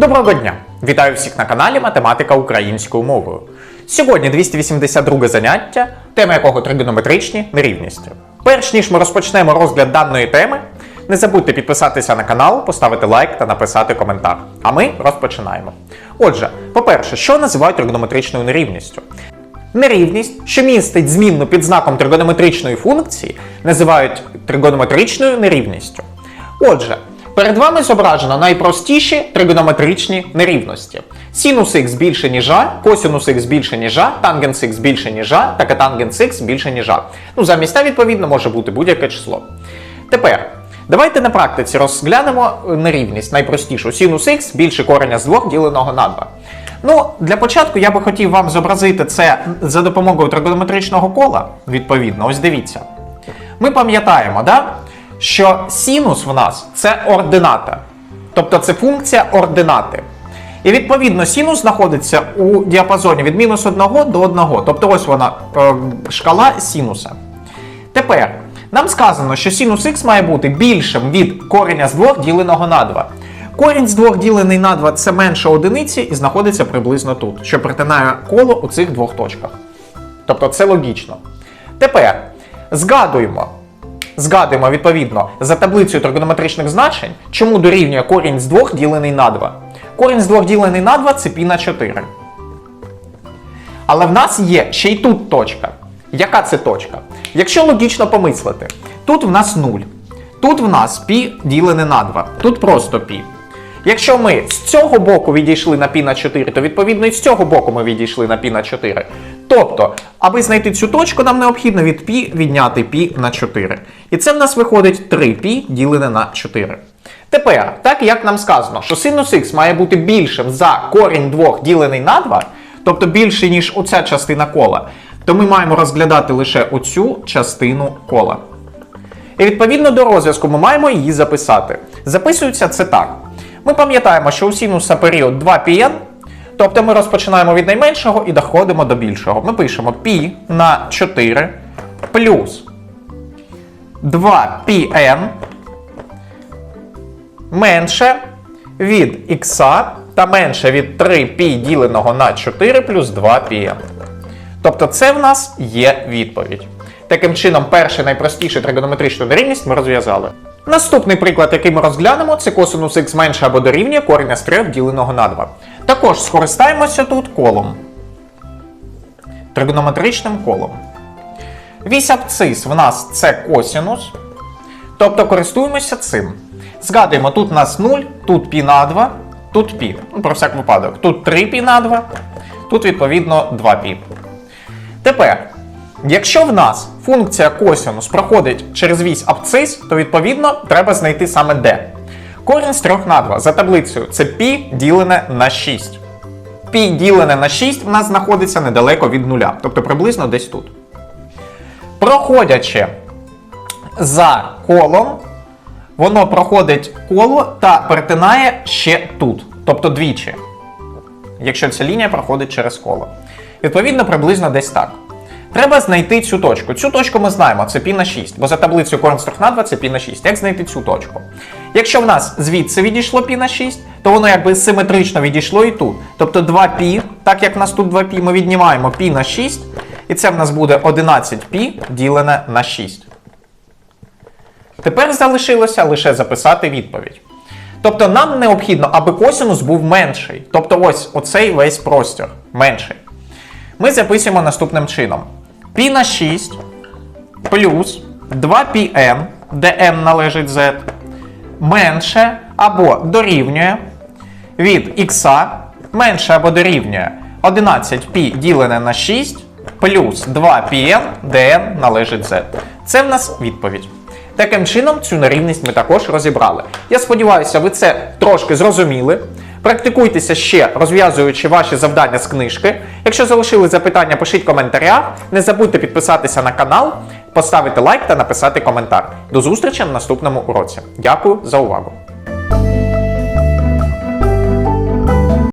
Доброго дня! Вітаю всіх на каналі Математика українською мовою. Сьогодні 282 заняття, тема якого тригонометричні нерівності. Перш ніж ми розпочнемо розгляд даної теми, не забудьте підписатися на канал, поставити лайк та написати коментар. А ми розпочинаємо. Отже, по-перше, що називають тригонометричною нерівністю? Нерівність, що містить змінну під знаком тригонометричної функції, називають тригонометричною нерівністю. Отже, перед вами зображено найпростіші тригонометричні нерівності. Синус х більше ніж а, косинус х більше ніж а, тангенс х більше ніж а, та катангенс х більше ніж а. Ну, замість а, відповідно, може бути будь-яке число. Тепер, давайте на практиці розглянемо нерівність найпростішу. Синус х більше кореня з 2 діленого на 2. Ну, для початку я би хотів вам зобразити це за допомогою тригонометричного кола. Відповідно, ось дивіться. Ми пам'ятаємо, да, що синус в нас це ордината. Тобто це функція ординати. І відповідно синус знаходиться у діапазоні від мінус 1 до 1. Тобто ось вона е, шкала синуса. Тепер нам сказано, що синус х має бути більшим від кореня з 2 діленого на 2. Корінь з 2 ділений на 2 це менше одиниці і знаходиться приблизно тут, що притинає коло у цих двох точках. Тобто це логічно. Тепер згадуємо згадуємо відповідно за таблицею тригонометричних значень, чому дорівнює корінь з 2 ділений на 2. Корінь з 2 ділений на 2 це пі на 4. Але в нас є ще й тут точка. Яка це точка? Якщо логічно помислити, тут в нас 0. Тут в нас пі ділене на 2. Тут просто пі. Якщо ми з цього боку відійшли на пі на 4, то відповідно і з цього боку ми відійшли на пі на 4. Тобто аби знайти цю точку, нам необхідно від π відняти π на 4. І це в нас виходить 3π ділене на 4. Тепер, так як нам сказано, що синус х має бути більшим за корінь 2 ділений на 2, тобто більше, ніж оця частина кола, то ми маємо розглядати лише оцю частину кола. І відповідно до розв'язку ми маємо її записати. Записується це так. Ми пам'ятаємо, що у синуса період 2πn, тобто ми розпочинаємо від найменшого і доходимо до більшого. Ми пишемо π на 4 плюс 2πn менше від х та менше від 3π діленого на 4 плюс 2πn. Тобто це в нас є відповідь. Таким чином, першу найпростішу тригонометричну нерівність ми розв'язали. Наступний приклад, який ми розглянемо, це косинус х менше або дорівнює кореня з 3 діленого на 2. Також скористаємося тут колом. Тригонометричним колом. Вісь абцис в нас це косинус. Тобто користуємося цим. Згадуємо, тут у нас 0, тут π на 2, тут π. Ну, про всяк випадок. Тут 3 π на 2, тут відповідно 2 π. Тепер, якщо в нас функція косинус проходить через вісь абцис, то відповідно треба знайти саме де. Корінь з 3 на 2 за таблицею це π ділене на 6. π ділене на 6 в нас знаходиться недалеко від нуля, тобто приблизно десь тут. Проходячи за колом, воно проходить коло та перетинає ще тут, тобто двічі, якщо ця лінія проходить через коло. Відповідно, приблизно десь так. Треба знайти цю точку. Цю точку ми знаємо, це π на 6, бо за таблицею корінь з 3 на 2 це π на 6. Як знайти цю точку? Якщо в нас звідси відійшло π на 6, то воно якби симетрично відійшло і тут. Тобто 2π, так як в нас тут 2π, ми віднімаємо π на 6, і це в нас буде 11π ділене на 6. Тепер залишилося лише записати відповідь. Тобто нам необхідно, аби косинус був менший. Тобто ось оцей весь простір менший. Ми записуємо наступним чином: π на 6 плюс 2πn, де n належить z, менше або дорівнює від х менше або дорівнює 11π ділене на 6 плюс 2πn, де n належить z. Це в нас відповідь. Таким чином, цю нерівність ми також розібрали. Я сподіваюся, ви це трошки зрозуміли. Практикуйтеся ще, розв'язуючи ваші завдання з книжки. Якщо залишили запитання, пишіть коментаря. Не забудьте підписатися на канал, поставити лайк та написати коментар. До зустрічі на наступному уроці. Дякую за увагу!